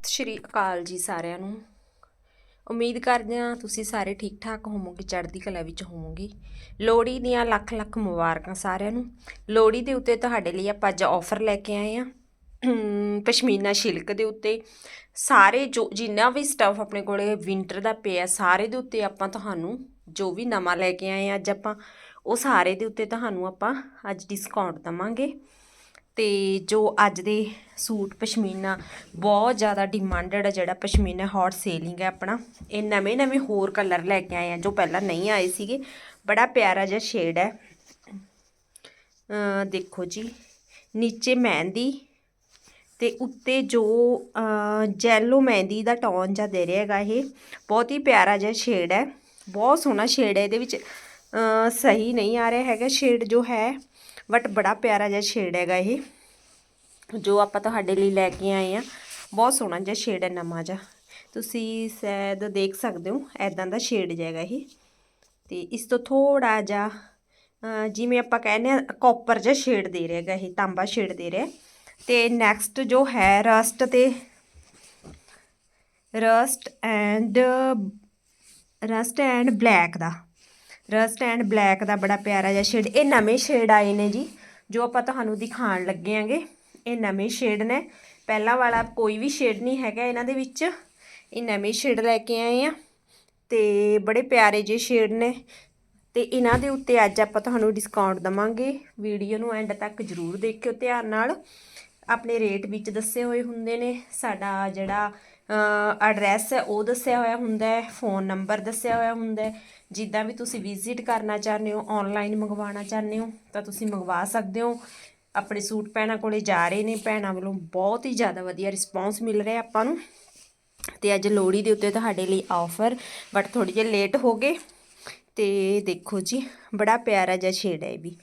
ਸਤਿ ਸ਼੍ਰੀ ਅਕਾਲ ਜੀ ਸਾਰਿਆਂ ਨੂੰ। ਉਮੀਦ ਕਰਦੇ ਹਾਂ ਤੁਸੀਂ ਸਾਰੇ ਠੀਕ ਠਾਕ ਹੋਵੋਗੇ, ਚੜ੍ਹਦੀ ਕਲਾ ਵਿੱਚ ਹੋਵੋਗੇ। ਲੋਹੜੀ ਦੀਆਂ ਲੱਖ ਲੱਖ ਮੁਬਾਰਕਾਂ ਸਾਰਿਆਂ ਨੂੰ। ਲੋਹੜੀ ਦੇ ਉੱਤੇ ਤੁਹਾਡੇ ਲਈ ਆਪਾਂ ਅੱਜ ਆਫਰ ਲੈ ਕੇ ਆਏ ਹਾਂ। ਪਸ਼ਮੀਨਾ ਸ਼ਿਲਕ ਦੇ ਉੱਤੇ। ਸਾਰੇ ਜੋ, ਜਿੰਨਾ ਵੀ ਸਟਫ ਆਪਣੇ ਕੋਲੇ ਵਿੰਟਰ ਦਾ ਪਿਆ, ਸਾਰੇ ਦੇ ਉੱਤੇ ਆਪਾਂ ਤੁਹਾਨੂੰ ਜੋ ਵੀ ਨਵਾਂ ਲੈ ਕੇ ਆਏ ਹਾਂ ਅੱਜ ਆਪਾਂ, ਉਹ ਸਾਰੇ ਦੇ ਉੱਤੇ ਤੁਹਾਨੂੰ ਆਪਾਂ ਅੱਜ ਡਿਸਕਾਊਂਟ ਦਵਾਂਗੇ। ਤੇ ਜੋ ਅੱਜ ਦੇ ਸੂਟ ਪਸ਼ਮੀਨਾ ਬਹੁਤ ਜ਼ਿਆਦਾ ਡਿਮਾਂਡਡ ਹੈ ਜਿਹੜਾ ਪਸ਼ਮੀਨਾ ਹੌਟ ਸੇਲਿੰਗ ਹੈ ਆਪਣਾ। ਇਹ ਨਵੇਂ ਨਵੇਂ ਹੋਰ ਕਲਰ ਲੈ ਕੇ ਆਏ ਆ ਜੋ ਪਹਿਲਾਂ ਨਹੀਂ ਆਏ ਸੀਗੇ। ਬੜਾ ਪਿਆਰਾ ਜਿਹਾ ਸ਼ੇਡ ਹੈ ਦੇਖੋ ਜੀ, ਨੀਚੇ ਮਹਿੰਦੀ ਤੇ ਉੱਤੇ ਜੋ ਜੈਲੋ ਮਹਿੰਦੀ ਦਾ ਟੋਨ ਜਿਹਾ ਦੇ ਰਿਹਾ ਹੈਗਾ ਇਹ। ਬਹੁਤ ਹੀ ਪਿਆਰਾ ਜਿਹਾ ਸ਼ੇਡ ਹੈ ਬਹੁਤ ਸੋਹਣਾ ਸ਼ੇਡ ਹੈ ਇਹਦੇ ਵਿੱਚ ਸਹੀ ਨਹੀਂ ਆ ਰਿਹਾ ਹੈਗਾ ਸ਼ੇਡ ਜੋ ਹੈ। ਬਟ ਬੜਾ ਪਿਆਰਾ ਜਿਹਾ ਸ਼ੇਡ ਹੈਗਾ ਇਹ, ਜੋ ਆਪਾਂ ਤੁਹਾਡੇ ਲਈ ਲੈ ਕੇ ਆਏ ਆ ਬਹੁਤ ਸੋਹਣਾ ਜਿਹਾ ਸ਼ੇਡ ਹੈ, ਨਵਾਂ ਜਿਹਾ। ਤੁਸੀਂ ਸ਼ਾਇਦ ਦੇਖ ਸਕਦੇ ਹੋ ਐਦਾਂ ਦਾ ਸ਼ੇਡ ਜਾਏਗਾ ਇਹ। ਤੇ ਇਸ ਤੋਂ ਥੋੜਾ ਜਿਹਾ ਜਿਵੇਂ ਆਪਾਂ ਕਹਿੰਦੇ ਆ ਕਾਪਰ ਜਿਹਾ ਸ਼ੇਡ ਦੇ ਰਿਹਾ ਹੈਗਾ ਇਹ, ਤਾਂਬਾ ਸ਼ੇਡ ਦੇ ਰਿਹਾ। ਤੇ ਨੈਕਸਟ ਜੋ ਹੈ ਰਸਟ ਤੇ rust and rust and black the. Rust and black ਦਾ ਬੜਾ ਪਿਆਰਾ ਜਿਹਾ ਸ਼ੇਡ ਇਹ ਨਵੇਂ ਸ਼ੇਡ ਆਏ ਨੇ ਜੀ, ਜੋ ਆਪਾਂ ਤੁਹਾਨੂੰ ਦਿਖਾਉਣ ਲੱਗੇ ਆਂਗੇ। ਇਹ ਨਵੇਂ ਸ਼ੇਡ ਨੇ। ਪਹਿਲਾਂ ਵਾਲਾ ਕੋਈ ਵੀ ਸ਼ੇਡ ਨਹੀਂ ਹੈਗਾ ਇਹਨਾਂ ਦੇ ਵਿੱਚ। ਇਹ ਨਵੇਂ ਸ਼ੇਡ ਲੈ ਕੇ ਆਏ ਆ। ਤੇ ਬੜੇ ਪਿਆਰੇ ਜਿਹੇ ਸ਼ੇਡ ਨੇ। ਤੇ ਇਹਨਾਂ ਦੇ ਉੱਤੇ ਅੱਜ ਆਪਾਂ ਤੁਹਾਨੂੰ ਡਿਸਕਾਊਂਟ ਦਵਾਂਗੇ। ਵੀਡੀਓ ਨੂੰ ਐਂਡ ਤੱਕ ਜਰੂਰ ਦੇਖਿਓ ਧਿਆਨ ਨਾਲ। ਆਪਣੇ ਰੇਟ ਵਿੱਚ ਦੱਸੇ ਹੋਏ ਹੁੰਦੇ ਨੇ। ਸਾਡਾ ਜਿਹੜਾ ਐਡਰੈਸ ਹੈ, ਉਹ ਦੱਸਿਆ ਹੋਇਆ ਹੁੰਦਾ ਹੈ ਫੋਨ ਨੰਬਰ ਦੱਸਿਆ ਹੋਇਆ ਹੁੰਦਾ ਹੈ। ਜਿੱਦਾਂ ਵੀ ਤੁਸੀਂ ਵਿਜ਼ਿਟ ਕਰਨਾ ਚਾਹੁੰਦੇ ਹੋ ਆਨਲਾਈਨ ਮੰਗਵਾਉਣਾ ਚਾਹੁੰਦੇ ਹੋ, ਤਾਂ ਤੁਸੀਂ ਮੰਗਵਾ ਸਕਦੇ ਹੋ। ਆਪਣੇ ਸੂਟ ਭੈਣਾਂ ਕੋਲੇ ਜਾ ਰਹੇ ਨੇ, ਭੈਣਾਂ ਵੱਲੋਂ ਬਹੁਤ ਹੀ ਜ਼ਿਆਦਾ ਵਧੀਆ ਰਿਸਪੌਂਸ ਮਿਲ ਰਿਹਾ ਆਪਾਂ ਨੂੰ। ਤੇ ਅੱਜ ਲੋਹੜੀ ਦੇ ਉੱਤੇ ਤੁਹਾਡੇ ਲਈ ਆਫਰ ਬਟ ਥੋੜੀ ਜਿਹੀ ਲੇਟ ਹੋ ਗਏ। ਤੇ ਦੇਖੋ ਜੀ, ਬੜਾ ਪਿਆਰਾ ਜਿਹਾ ਸ਼ੇਡ ਹੈ ਇਹ ਵੀ।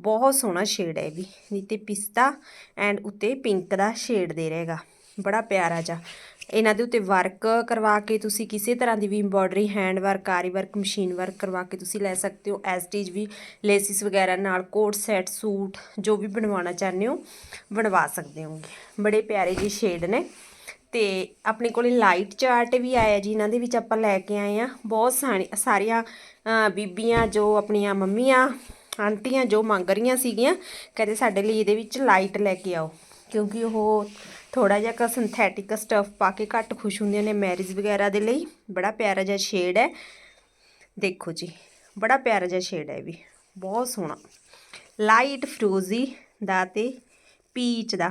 ਬਹੁਤ ਸੋਹਣਾ ਸ਼ੇਡ ਹੈ ਇਹ ਵੀ। ਨੀਤੇ ਪਿਸਤਾ ਐਂਡ ਉੱਤੇ ਪਿੰਕ ਦਾ ਸ਼ੇਡ ਦੇ ਰਹੇਗਾ। ਬੜਾ ਪਿਆਰਾ ਜਿਹਾ ਇਹਨਾਂ ਦੇ ਉੱਤੇ ਵਰਕ ਕਰਵਾ ਕੇ ਤੁਸੀਂ ਕਿਸੇ ਤਰ੍ਹਾਂ ਦੀ ਵੀ embroidery hand work aari work machine work ਕਰਵਾ ਕੇ ਤੁਸੀਂ ਲੈ ਸਕਦੇ ਹੋ। ਐਸਟੀਜ ਵੀ ਲੇਸਿਸ ਵਗੈਰਾ ਨਾਲ ਕੋਟ ਸੈਟ ਸੂਟ ਜੋ ਵੀ ਬਣਵਾਉਣਾ ਚਾਹੁੰਦੇ ਹੋ, ਬਣਵਾ ਸਕਦੇ ਹੋਗੇ। ਬੜੇ ਪਿਆਰੇ ਜਿਹੇ ਸ਼ੇਡ ਨੇ। ਤੇ ਆਪਣੇ ਕੋਲੇ ਲਾਈਟ ਚਾਰਟ ਵੀ ਆਇਆ ਜੀ, ਇਹਨਾਂ ਦੇ ਵਿੱਚ ਆਪਾਂ ਲੈ ਕੇ ਆਏ ਆ ਬਹੁਤ ਸਾਰੀ ਸਾਰੀਆਂ ਬੀਬੀਆਂ ਜੋ ਆਪਣੀਆਂ ਮੰਮੀਆਂ, ਆਂਟੀਆਂ ਜੋ ਮੰਗ ਰਹੀਆਂ ਸੀਗੀਆਂ, ਕਹਿੰਦੇ ਸਾਡੇ ਲਈ ਇਹਦੇ ਵਿੱਚ ਲਾਈਟ ਲੈ ਕੇ ਆਓ। ਕਿਉਂਕਿ ਉਹ ਥੋੜਾ ਜਿਹਾ ਕ ਸਿੰਥੈਟਿਕ ਸਟਫ ਪਾ ਕੇ ਘੱਟ ਖੁਸ਼ ਹੁੰਦੀਆਂ ਨੇ ਮੈਰਿਜ ਵਗੈਰਾ ਦੇ ਲਈ। ਬੜਾ ਪਿਆਰਾ ਜਿਹਾ ਸ਼ੇਡ ਹੈ। ਦੇਖੋ ਜੀ, ਬੜਾ ਪਿਆਰਾ ਜਿਹਾ ਸ਼ੇਡ ਹੈ ਇਹ ਵੀ। ਬਹੁਤ ਸੋਹਣਾ। ਲਾਈਟ ਫਰੋਜ਼ੀ ਦਾ ਤੇ ਪੀਚ ਦਾ।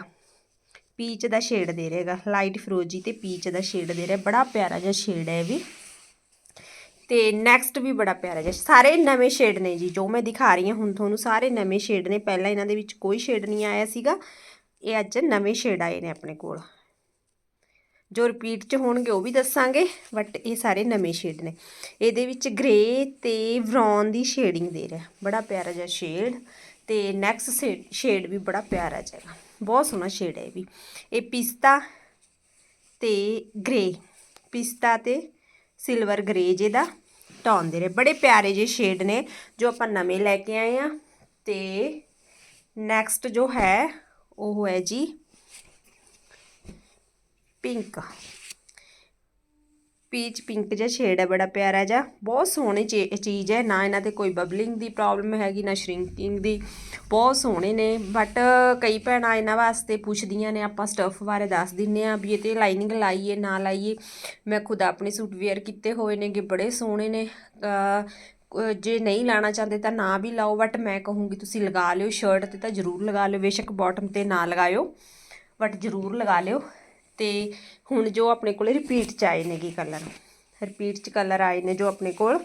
ਪੀਚ ਦਾ ਸ਼ੇਡ ਦੇ ਰਹੇਗਾ ਲਾਈਟ ਫਰੋਜੀ ਤੇ ਪੀਚ ਦਾ ਸ਼ੇਡ ਦੇ ਰਿਹਾ। ਬੜਾ ਪਿਆਰਾ ਜਿਹਾ ਸ਼ੇਡ ਹੈ ਇਹ ਵੀ। ਤੇ ਨੈਕਸਟ ਵੀ ਬੜਾ ਪਿਆਰਾ ਜਿਹਾ। ਸਾਰੇ ਨਵੇਂ ਸ਼ੇਡ ਨੇ ਜੀ। ਜੋ ਮੈਂ ਦਿਖਾ ਰਹੀ ਹਾਂ ਹੁਣ ਤੁਹਾਨੂੰ, ਸਾਰੇ ਨਵੇਂ ਸ਼ੇਡ ਨੇ। ਪਹਿਲਾਂ ਇਹਨਾਂ ਦੇ ਵਿੱਚ ਕੋਈ ਸ਼ੇਡ ਨਹੀਂ ਆਇਆ ਸੀਗਾ। ਇਹ ਅੱਜ ਨਵੇਂ ਸ਼ੇਡ ਆਏ ਨੇ ਆਪਣੇ ਕੋਲ। ਜੋ ਰਿਪੀਟ ਚ ਹੋਣਗੇ ਉਹ ਵੀ ਦੱਸਾਂਗੇ ਬਟ ਇਹ ਸਾਰੇ ਨਵੇਂ ਸ਼ੇਡ ਨੇ। ਇਹਦੇ ਵਿੱਚ ਗ੍ਰੇ ਤੇ ਬ੍ਰਾਊਨ ਦੀ ਸ਼ੇਡਿੰਗ ਦੇ ਰਿਹਾ। ਬੜਾ ਪਿਆਰਾ ਜਿਹਾ ਸ਼ੇਡ ਤੇ ਨੈਕਸਟ ਸ਼ੇਡ ਵੀ ਬੜਾ ਪਿਆਰਾ ਜਿਹਾ ਬਹੁਤ ਸੋਹਣਾ ਸ਼ੇਡ ਹੈ ਇਹ ਵੀ। ਇਹ ਪਿਸਤਾ ਤੇ ਗ੍ਰੇ ਪਿਸਤਾ ਤੇ ਸਿਲਵਰ ਗ੍ਰੇ ਜੇ ਦਾ ਟੌਨ ਦੇ ਰਹੇ। ਬੜੇ ਪਿਆਰੇ ਜਿਹੇ ਸ਼ੇਡ ਨੇ, ਜੋ ਆਪਾਂ ਨਵੇਂ ਲੈ ਕੇ ਆਏ ਆ ਤੇ ਨੈਕਸਟ ਜੋ ਹੈ ਉਹ ਹੈ ਜੀ ਪਿੰਕ। ਪੀਚ ਪਿੰਕ ਜਿਹਾ ਸ਼ੇਡ ਹੈ, ਬੜਾ ਪਿਆਰਾ ਜਿਹਾ। ਬਹੁਤ ਸੋਹਣੀ ਚੀ- ਚੀਜ਼ ਹੈ, ਨਾ ਇਹਨਾਂ ਤੇ ਕੋਈ ਬਬਲਿੰਗ ਦੀ ਪ੍ਰੋਬਲਮ ਹੈਗੀ, ਨਾ ਸ਼ਰਿੰਕਿੰਗ ਦੀ। ਬਹੁਤ ਸੋਹਣੇ ਨੇ ਬਟ ਕਈ ਭੈਣਾਂ ਇਹਨਾਂ ਵਾਸਤੇ ਪੁੱਛਦੀਆਂ ਨੇ, ਆਪਾਂ ਸਟਫ ਬਾਰੇ ਦੱਸ ਦਿੰਨੇ ਆ ਵੀ ਇਹ ਤੇ ਲਾਈਨਿੰਗ ਲਾਈਏ, ਨਾ ਲਾਈਏ। ਮੈਂ ਖੁਦ ਆਪਣੇ ਸੂਟ ਵੇਅਰ ਕੀਤੇ ਹੋਏ ਨੇਗੇ, ਬੜੇ ਸੋਹਣੇ ਨੇ। ਜੇ ਨਹੀਂ ਲਾਣਾ ਚਾਹੁੰਦੇ ਤਾਂ ਨਾ ਵੀ ਲਾਓ ਬਟ ਮੈਂ ਕਹੂੰਗੀ ਤੁਸੀਂ ਲਗਾ ਲਿਓ ਸ਼ਰਟ ਤੇ ਤਾਂ ਜ਼ਰੂਰ ਲਗਾ ਲਿਓ, ਬੇਸ਼ੱਕ ਬਾਟਮ ਤੇ ਨਾ ਲਗਾਇਓ ਬਟ ਜ਼ਰੂਰ ਲਗਾ ਲਿਓ। ਤੇ ਹੁਣ ਜੋ ਆਪਣੇ ਕੋਲੇ ਰਿਪੀਟ ਚ ਆਏ ਨੇਗੇ ਕਲਰ ਰਿਪੀਟ ਚ ਕਲਰ ਆਏ ਨੇ ਜੋ ਆਪਣੇ ਕੋਲ।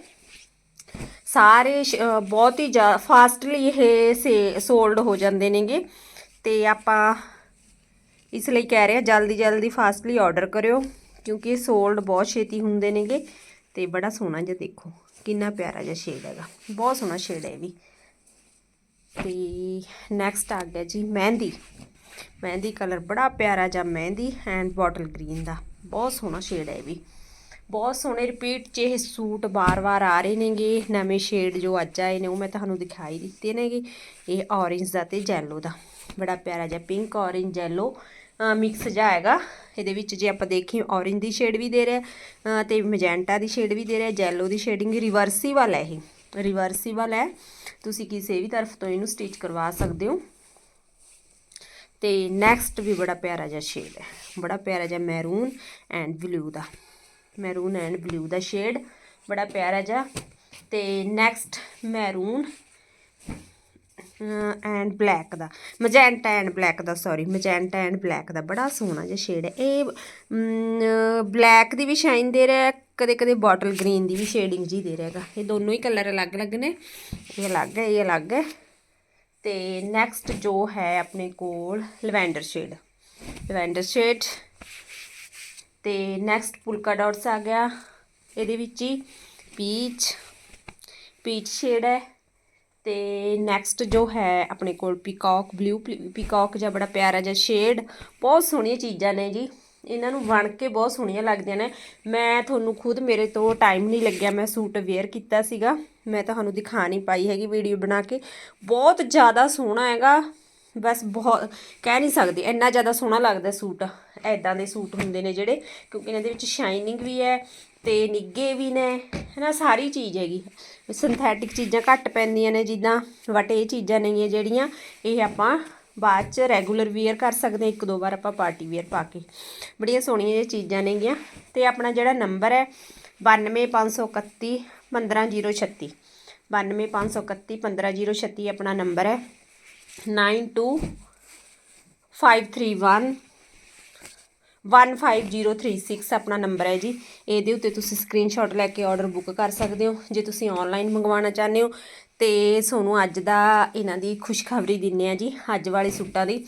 ਸਾਰੇ ਸ਼- ਬਹੁਤ ਹੀ ਜ਼ਿਆਦਾ ਫਾਸਟਲੀ ਇਹ ਸੇ ਸੋਲਡ ਹੋ ਜਾਂਦੇ ਨੇਗੇ। ਤੇ ਆਪਾਂ ਇਸ ਲਈ ਕਹਿ ਰਹੇ ਆ ਜਲਦੀ ਜਲਦੀ ਫਾਸਟਲੀ ਆਰਡਰ ਕਰਿਓ, ਕਿਉਂਕਿ ਇਹ ਸੋਲਡ ਬਹੁਤ ਛੇਤੀ ਹੁੰਦੇ ਨੇਗੇ। ਤੇ ਬੜਾ ਸੋਹਣਾ ਜਿਹਾ ਦੇਖੋ। ਕਿੰਨਾ ਪਿਆਰਾ ਜਿਹਾ ਸ਼ੇਡ ਹੈਗਾ। ਬਹੁਤ ਸੋਹਣਾ ਸ਼ੇਡ ਹੈ ਇਹ ਵੀ। ਤੇ ਨੈਕਸਟ ਆ ਗਿਆ ਜੀ ਮਹਿੰਦੀ। ਮਹਿੰਦੀ ਕਲਰ ਬੜਾ ਪਿਆਰਾ ਜਿਹਾ ਮਹਿੰਦੀ ਐਂਡ ਬੋਟਲ ਗ੍ਰੀਨ ਦਾ। ਬਹੁਤ ਸੋਹਣਾ ਸ਼ੇਡ ਹੈ ਇਹ ਵੀ। ਬਹੁਤ ਸੋਹਣੇ ਰਿਪੀਟ 'ਚ ਇਹ ਸੂਟ ਬਾਰ-ਬਾਰ ਆ ਰਹੇ ਨੇਗੇ। ਨਵੇਂ ਸ਼ੇਡ ਜੋ ਅੱਜ ਆਏ ਨੇ ਉਹ ਮੈਂ ਤੁਹਾਨੂੰ ਦਿਖਾਈ ਦਿੱਤੇ ਨੇਗੇ। ਇਹ ਔਰੇਂਜ ਦਾ ਤੇ ਜੈਲੋ ਦਾ। ਬੜਾ ਪਿਆਰਾ ਜਿਹਾ ਪਿੰਕ ਔਰੇਂਜ ਜੈਲੋ ਮਿਕਸ ਜਿਹਾ ਹੈਗਾ ਇਹਦੇ ਵਿੱਚ ਜੇ ਆਪਾਂ ਦੇਖੀਏ ਔਰੇਂਜ ਦੀ ਸ਼ੇਡ ਵੀ ਦੇ ਰਿਹਾ ਅ, ਤੇ ਮੈਜੈਂਟਾ ਦੀ ਸ਼ੇਡ ਵੀ ਦੇ ਰਿਹਾ ਜੈਲੋ ਦੀ ਸ਼ੇਡਿੰਗ ਰਿਵਰਸੀਬਲ ਹੈ ਇਹ। ਰਿਵਰਸੀਬਲ ਹੈ। ਤੁਸੀਂ ਕਿਸੇ ਵੀ ਤਰਫ ਤੋਂ ਇਹਨੂੰ ਸਟਿਚ ਕਰਵਾ ਸਕਦੇ ਹੋ। ਤੇ ਨੈਕਸਟ ਵੀ ਬੜਾ ਪਿਆਰਾ ਜਿਹਾ ਸ਼ੇਡ ਹੈ। ਬੜਾ ਪਿਆਰਾ ਜਿਹਾ ਮੈਰੂਨ ਐਂਡ ਬਲੂ ਦਾ। ਮੈਰੂਨ ਐਂਡ ਬਲੂ ਦਾ ਸ਼ੇਡ ਬੜਾ ਪਿਆਰਾ ਜਿਹਾ। ਤੇ ਨੈਕਸਟ ਮੈਰੂਨ ਐਂਡ ਬਲੈਕ ਦਾ ਮਜੈਂਟਾ ਐਂਡ ਬਲੈਕ ਦਾ ਸੌਰੀ ਮਜੈਂਟਾ ਐਂਡ ਬਲੈਕ ਦਾ, ਬੜਾ ਸੋਹਣਾ ਜਿਹਾ ਸ਼ੇਡ ਹੈ। ਇਹ ਬਲੈਕ ਦੀ ਵੀ ਸ਼ਾਈਨ ਦੇ ਰਿਹਾ, ਕਦੇ ਕਦੇ ਬੋਟਲ ਗ੍ਰੀਨ ਦੀ ਵੀ ਸ਼ੇਡਿੰਗ ਜੀ ਦੇ ਰਿਹਾ ਹੈਗਾ। ਇਹ ਦੋਨੋਂ ਹੀ ਕਲਰ ਅਲੱਗ-ਅਲੱਗ ਨੇ। ਇਹ ਅਲੱਗ ਹੈ, ਇਹ ਅਲੱਗ ਹੈ। ਤੇ ਨੈਕਸਟ ਜੋ ਹੈ ਆਪਣੇ ਕੋਲ ਲਵੈਂਡਰ ਸ਼ੇਡ ਲਵੈਂਡਰ ਸ਼ੇਡ ਤੇ ਨੈਕਸਟ ਪੁਲਕਾ ਡਾਟਸ ਆ ਗਿਆ। ਇਹਦੇ ਵਿੱਚ ਹੀ ਪੀਚ ਪੀਚ ਸ਼ੇਡ ਹੈ। ਤੇ ਨੈਕਸਟ ਜੋ ਹੈ ਆਪਣੇ ਕੋਲ ਪੀਕਾਕ ਬਲੂ ਪੀਕਾਕ ਜਿਹਾ ਬੜਾ ਪਿਆਰਾ ਜਿਹਾ ਸ਼ੇਡ ਬਹੁਤ ਸੋਹਣੀਆਂ ਚੀਜ਼ਾਂ ਨੇ ਜੀ। ਇਹਨਾਂ ਨੂੰ ਬਣ ਕੇ ਬਹੁਤ ਸੋਹਣੀਆਂ ਲੱਗਦੀਆਂ ਨੇ। ਮੈਂ ਤੁਹਾਨੂੰ ਖੁਦ ਮੇਰੇ ਤੋਂ ਟਾਈਮ ਨਹੀਂ ਲੱਗਿਆ, ਮੈਂ ਸੂਟ ਵੇਅਰ ਕੀਤਾ ਸੀਗਾ। ਮੈਂ ਤੁਹਾਨੂੰ ਦਿਖਾ ਨਹੀਂ ਪਾਈ ਹੈਗੀ ਵੀਡੀਓ ਬਣਾ ਕੇ। ਬਹੁਤ ਜ਼ਿਆਦਾ ਸੋਹਣਾ ਹੈਗਾ। ਬਸ ਬਹੁਤ, ਕਹਿ ਨਹੀਂ ਸਕਦੀ, ਇੰਨਾ ਜ਼ਿਆਦਾ ਸੋਹਣਾ ਲੱਗਦਾ ਸੂਟ। ਐਦਾਂ ਦੇ ਸੂਟ ਹੁੰਦੇ ਨੇ ਜਿਹੜੇ, ਕਿਉਂਕਿ ਇਹਨਾਂ ਦੇ ਵਿੱਚ ਸ਼ਾਈਨਿੰਗ ਵੀ ਹੈ ਤੇ ਨਿੱਗੇ ਵੀ ਨੇ, ਹਨਾ, ਸਾਰੀ ਚੀਜ਼ ਹੈਗੀ। ਸਿੰਥੈਟਿਕ ਚੀਜ਼ਾਂ ਘੱਟ ਪੈਂਦੀਆਂ ਨੇ ਜਿੱਦਾਂ ਬਟ ਇਹ ਚੀਜ਼ਾਂ ਨੇਗੀਆਂ ਜਿਹੜੀਆਂ, ਇਹ ਆਪਾਂ ਬਾਅਦ ਚ ਰੈਗੂਲਰ ਵੇਅਰ ਕਰ ਸਕਦੇ ਹਾਂ, ਇੱਕ ਦੋ ਵਾਰ ਆਪਾਂ ਪਾਰਟੀ ਵੇਅਰ ਪਾ ਕੇ। ਬੜੀਆਂ ਸੋਹਣੀਆਂ ਜਿਹੀਆਂ ਚੀਜ਼ਾਂ ਨੇਗੀਆਂ ਤੇ ਆਪਣਾ ਜਿਹੜਾ ਨੰਬਰ ਹੈ 92531 15036 92531 15036 ਆਪਣਾ ਨੰਬਰ ਹੈ। 92531 15036 ਆਪਣਾ ਨੰਬਰ ਹੈ ਜੀ। ਇਹਦੇ ਉੱਤੇ ਤੁਸੀਂ ਸਕਰੀਨਸ਼ਾਟ ਲੈ ਕੇ ਆਰਡਰ ਬੁੱਕ ਕਰ ਸਕਦੇ ਹੋ। ਜੇ ਤੁਸੀਂ ਆਨਲਾਈਨ ਮੰਗਵਾਉਣਾ ਚਾਹੁੰਦੇ ਹੋ, ਤੇ ਤੁਹਾਨੂੰ ਅੱਜ ਦਾ ਇਹਨਾਂ ਦੀ ਖੁਸ਼ਖਬਰੀ ਦਿੰਨੇ ਆ ਜੀ, ਅੱਜ ਵਾਲੇ ਸੂਟਾਂ ਦੀ।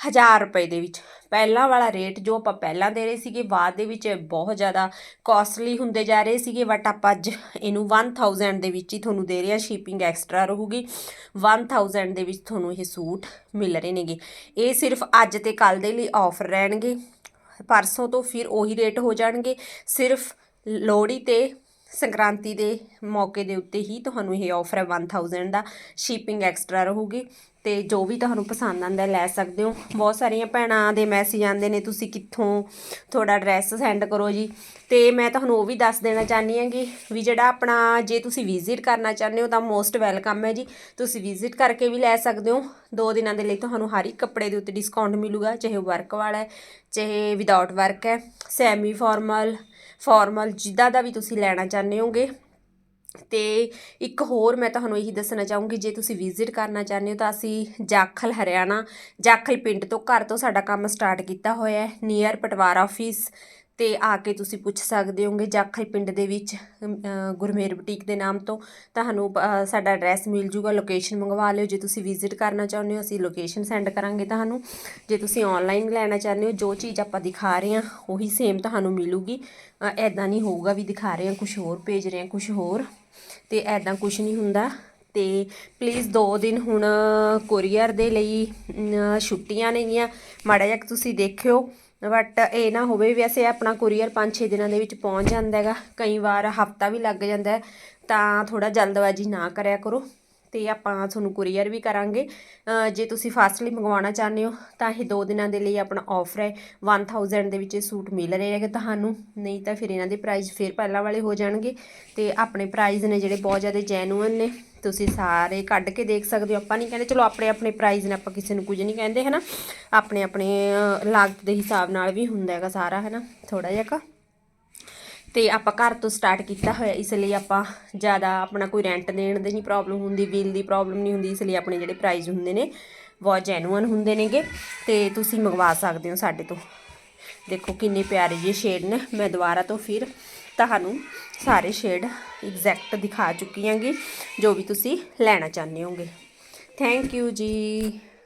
1000 ਰੁਪਏ ਦੇ ਵਿੱਚ। ਪਹਿਲਾਂ ਵਾਲਾ ਰੇਟ ਜੋ ਆਪਾਂ ਪਹਿਲਾਂ ਦੇ ਰਹੇ ਸੀਗੇ, ਬਾਅਦ ਦੇ ਵਿੱਚ ਬਹੁਤ ਜ਼ਿਆਦਾ ਕਾਸਟਲੀ ਹੁੰਦੇ ਜਾ ਰਹੇ ਸੀਗੇ ਬਟ ਆਪਾਂ ਅੱਜ ਇਹਨੂੰ 1000 ਦੇ ਵਿੱਚ ਹੀ ਤੁਹਾਨੂੰ ਦੇ ਰਹੇ ਆ ਸ਼ਿਪਿੰਗ ਐਕਸਟਰਾ ਰਹੂਗੀ। 1000 ਦੇ ਵਿੱਚ ਤੁਹਾਨੂੰ ਇਹ ਸੂਟ ਮਿਲ ਰਹੇ ਨੇਗੇ। ਇਹ ਸਿਰਫ ਅੱਜ ਤੇ ਕੱਲ ਦੇ ਲਈ ਆਫਰ ਰਹਿਣਗੇ। ਪਰਸੋਂ ਤੋਂ ਫਿਰ ਉਹੀ ਰੇਟ ਹੋ ਜਾਣਗੇ। ਸਿਰਫ ਲੋਹੜੀ ਤੇ ਸੰਕ੍ਰਾਂਤੀ ਦੇ ਮੌਕੇ ਦੇ ਉੱਤੇ ਹੀ ਤੁਹਾਨੂੰ ਇਹ ਆਫਰ ਹੈ 1000 ਦਾ ਸ਼ਿਪਿੰਗ ਐਕਸਟਰਾ ਰਹੂਗੀ ਤੇ ਜੋ ਵੀ ਤੁਹਾਨੂੰ ਪਸੰਦ ਆਂਦਾ ਲੈ ਸਕਦੇ ਹੋ। ਬਹੁਤ ਸਾਰੀਆਂ ਭੈਣਾਂ ਦੇ ਮੈਸੇਜ ਆਉਂਦੇ ਨੇ, ਤੁਸੀਂ ਕਿੱਥੋਂ ਤੁਹਾਡਾ ਐਡਰੈਸ ਸੈਂਡ ਕਰੋ ਜੀ। ਤੇ ਮੈਂ ਤੁਹਾਨੂੰ ਉਹ ਵੀ ਦੱਸ ਦੇਣਾ ਚਾਹਨੀ ਹਾਂਗੀ ਵੀ ਜਿਹੜਾ ਆਪਣਾ ਜੇ ਤੁਸੀਂ ਵਿਜ਼ਿਟ ਕਰਨਾ ਚਾਹੁੰਦੇ ਹੋ ਤਾਂ ਮੋਸਟ ਵੈਲਕਮ ਹੈ ਜੀ। ਤੁਸੀਂ ਵਿਜ਼ਿਟ ਕਰਕੇ ਵੀ ਲੈ ਸਕਦੇ ਹੋ। ਦੋ ਦਿਨਾਂ ਦੇ ਲਈ ਤੁਹਾਨੂੰ ਹਰ ਇੱਕ ਕੱਪੜੇ ਦੇ ਉੱਤੇ ਡਿਸਕਾਊਂਟ ਮਿਲੂਗਾ, ਚਾਹੇ ਵਰਕ ਵਾਲਾ ਹੈ, ਚਾਹੇ ਵਿਦਆਊਟ ਵਰਕ ਹੈ ਸੈਮੀ ਫਾਰਮਲ ਫਾਰਮਲ ਜਿੱਦਾਂ ਦਾ ਵੀ ਤੁਸੀਂ ਲੈਣਾ ਚਾਹੁੰਦੇ ਹੋਗੇ। ਤੇ ਇੱਕ ਹੋਰ ਮੈਂ ਤੁਹਾਨੂੰ ਇਹੀ ਦੱਸਣਾ ਚਾਹੂੰਗੀ, ਜੇ ਤੁਸੀਂ ਵਿਜ਼ਿਟ ਕਰਨਾ ਚਾਹੁੰਦੇ ਹੋ ਤਾਂ ਅਸੀਂ ਜਾਖਲ, ਹਰਿਆਣਾ, ਜਾਖਲ ਪਿੰਡ ਤੋਂ ਘਰ ਤੋਂ ਸਾਡਾ ਕੰਮ ਸਟਾਰਟ ਕੀਤਾ ਹੋਇਆ ਹੈ ਨੀਅਰ ਪਟਵਾਰ ਆਫਿਸ ਤੇ ਆ ਕੇ ਤੁਸੀਂ ਪੁੱਛ ਸਕਦੇ ਹੋਗੇ ਜਾਖਲ ਪਿੰਡ ਦੇ ਵਿੱਚ ਗੁਰਮੇਰ ਬੁਟੀਕ ਦੇ ਨਾਮ ਤੋਂ। ਤੁਹਾਨੂੰ ਅ, ਸਾਡਾ ਐਡਰੈਸ ਮਿਲ ਜੂਗਾ ਲੋਕੇਸ਼ਨ ਮੰਗਵਾ ਲਿਓ। ਜੇ ਤੁਸੀਂ ਵਿਜ਼ਿਟ ਕਰਨਾ ਚਾਹੁੰਦੇ ਹੋ ਅਸੀਂ ਲੋਕੇਸ਼ਨ ਸੈਂਡ ਕਰਾਂਗੇ ਤੁਹਾਨੂੰ। ਜੇ ਤੁਸੀਂ ਆਨਲਾਈਨ ਲੈਣਾ ਚਾਹੁੰਦੇ ਹੋ ਜੋ ਚੀਜ਼ ਆਪਾਂ ਦਿਖਾ ਰਹੇ ਹਾਂ ਉਹੀ ਸੇਮ ਤੁਹਾਨੂੰ ਮਿਲੂਗੀ। ਐਦਾਂ ਨਹੀਂ ਹੋਊਗਾ ਵੀ ਦਿਖਾ ਰਹੇ ਹਾਂ ਕੁਝ ਹੋਰ ਭੇਜ ਰਹੇ ਹਾਂ ਕੁਝ ਹੋਰ। ਤੇ ਐਦਾਂ ਕੁਝ ਨਹੀਂ ਹੁੰਦਾ। ਤੇ ਪਲੀਜ਼ ਦੋ ਦਿਨ ਹੁਣ ਕੋਰੀਅਰ ਦੇ ਲਈ ਛੁੱਟੀਆਂ ਨੇਗੀਆਂ। ਮਾੜਾ ਜਿਹਾ ਤੁਸੀਂ ਦੇਖਿਓ। ਬਟ ਇਹ ਨਾ ਹੋਵੇ ਵੈਸੇ ਆਪਣਾ ਕੁਰੀਅਰ 5-6 ਦਿਨਾਂ ਦੇ ਵਿੱਚ ਪਹੁੰਚ ਜਾਂਦਾ ਹੈਗਾ। ਕਈ ਵਾਰ ਹਫਤਾ ਵੀ ਲੱਗ ਜਾਂਦਾ ਤਾਂ ਥੋੜਾ ਜਲਦਬਾਜ਼ੀ ਨਾ ਕਰਿਆ ਕਰੋ। ਤੇ ਆਪਾਂ ਤੁਹਾਨੂੰ ਕੁਰੀਅਰ ਵੀ ਕਰਾਂਗੇ। ਜੇ ਤੁਸੀਂ ਫਾਸਟਲੀ ਮੰਗਵਾਉਣਾ ਚਾਹੁੰਦੇ ਹੋ, ਤਾਂ ਇਹ ਦੋ ਦਿਨਾਂ ਦੇ ਲਈ ਆਪਣਾ ਆਫਰ ਹੈ। 1000 ਦੇ ਵਿੱਚ ਇਹ ਸੂਟ ਮਿਲ ਰਹੇ ਹੈਗੇ ਤੁਹਾਨੂੰ। ਨਹੀਂ ਤਾਂ ਫਿਰ ਇਹਨਾਂ ਦੇ ਪ੍ਰਾਈਸ ਫਿਰ ਪਹਿਲਾਂ ਵਾਲੇ ਹੋ ਜਾਣਗੇ। ਤੇ ਆਪਣੇ ਪ੍ਰਾਈਸ ਨੇ ਜਿਹੜੇ ਬਹੁਤ ਜ਼ਿਆਦਾ ਜੈਨੂਅਨ ਨੇ, ਤੁਸੀਂ ਸਾਰੇ ਕੱਢ ਕੇ ਦੇਖ ਸਕਦੇ ਹੋ। ਆਪਾਂ ਨਹੀਂ ਕਹਿੰਦੇ, ਚਲੋ ਆਪਣੇ ਆਪਣੇ ਪ੍ਰਾਈਸ ਨੇ ਆਪਾਂ ਕਿਸੇ ਨੂੰ ਕੁਝ ਨਹੀਂ ਕਹਿੰਦੇ, ਹਨਾ? ਆਪਣੇ ਆਪਣੇ ਲਾਗਤ ਦੇ ਹਿਸਾਬ ਨਾਲ ਵੀ ਹੁੰਦਾ ਹੈਗਾ ਸਾਰਾ, ਹਨਾ? ਥੋੜਾ ਜਿਹਾ ਕਾ। ਤੇ ਆਪਾਂ ਘਰ ਤੋਂ ਸਟਾਰਟ ਕੀਤਾ ਹੋਇਆ, ਇਸ ਲਈ ਆਪਾਂ ਜ਼ਿਆਦਾ ਆਪਣਾ ਕੋਈ ਰੈਂਟ ਦੇਣ ਦੀ ਨਹੀਂ ਪ੍ਰੋਬਲਮ ਹੁੰਦੀ ਬਿੱਲ ਦੀ ਪ੍ਰੋਬਲਮ ਨਹੀਂ ਹੁੰਦੀ, ਇਸ ਲਈ ਆਪਣੇ ਜਿਹੜੇ ਪ੍ਰਾਈਸ ਹੁੰਦੇ ਨੇ, ਬਹੁਤ ਜੈਨੂਅਨ ਹੁੰਦੇ ਨੇਗੇ ਤੇ ਤੁਸੀਂ ਮੰਗਵਾ ਸਕਦੇ ਹੋ ਸਾਡੇ ਤੋਂ। ਦੇਖੋ ਕਿੰਨੇ ਪਿਆਰੇ ਜਿਹੇ ਸ਼ੇਡ ਨੇ, ਮੈਂ ਦੁਬਾਰਾ ਤੋਂ ਫਿਰ ਤੁਹਾਨੂੰ ਸਾਰੇ ਸ਼ੇਡ ਐਗਜ਼ੈਕਟ ਦਿਖਾ ਚੁੱਕੀ ਹਾਂਗੀ, ਜੋ ਵੀ ਤੁਸੀਂ ਲੈਣਾ ਚਾਹੁੰਦੇ ਹੋਗੇ ਥੈਂਕ ਯੂ ਜੀ।